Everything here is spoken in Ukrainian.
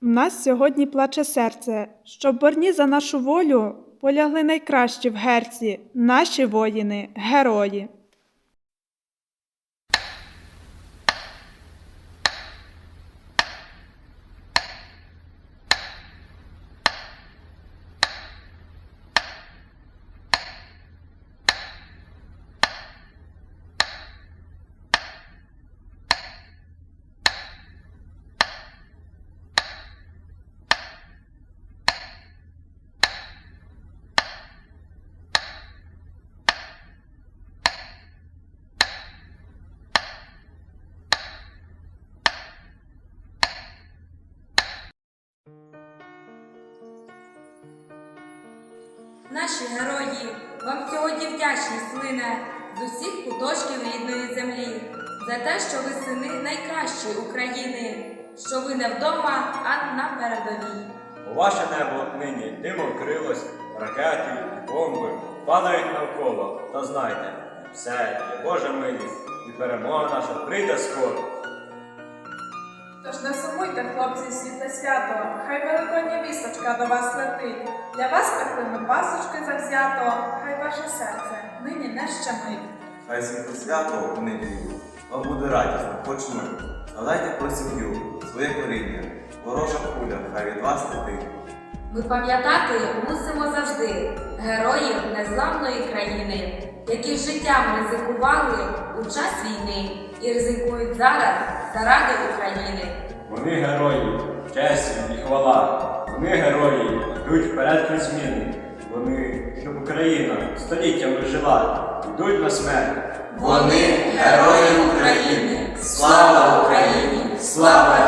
В нас сьогодні плаче серце, щоб борні за нашу волю полягли найкращі в герці, наші воїни, герої. Наші герої, вам сьогодні вдячність лине з усіх куточків рідної землі за те, що ви сини найкращої України, що ви не вдома, а на передовій. У ваше небо нині димом вкрилось, ракети, бомби падають навколо. Та знайте, все є Божа милість, і перемога наша прийде скоро. Тож не сумуйте, хлопці, світле свято, хай великодня вісточка до вас летить. Для вас пекли ми пасочки завзято, хай ваше серце нині не щемить. Хай світло свято у неділю, вам буде радісно, хоч ми. Згадайте про сім'ю, своє коріння, ворожа куля, хай від вас летить. Ми пам'ятати мусимо завжди героїв незламної країни, які життям ризикували у час війни і ризикують зараз заради України. Вони герої, честь і хвала. Вони герої йдуть вперед крізь зміни. Вони, щоб Україна століттями жила, йдуть на смерть. Вони герої України. Слава Україні! Слава!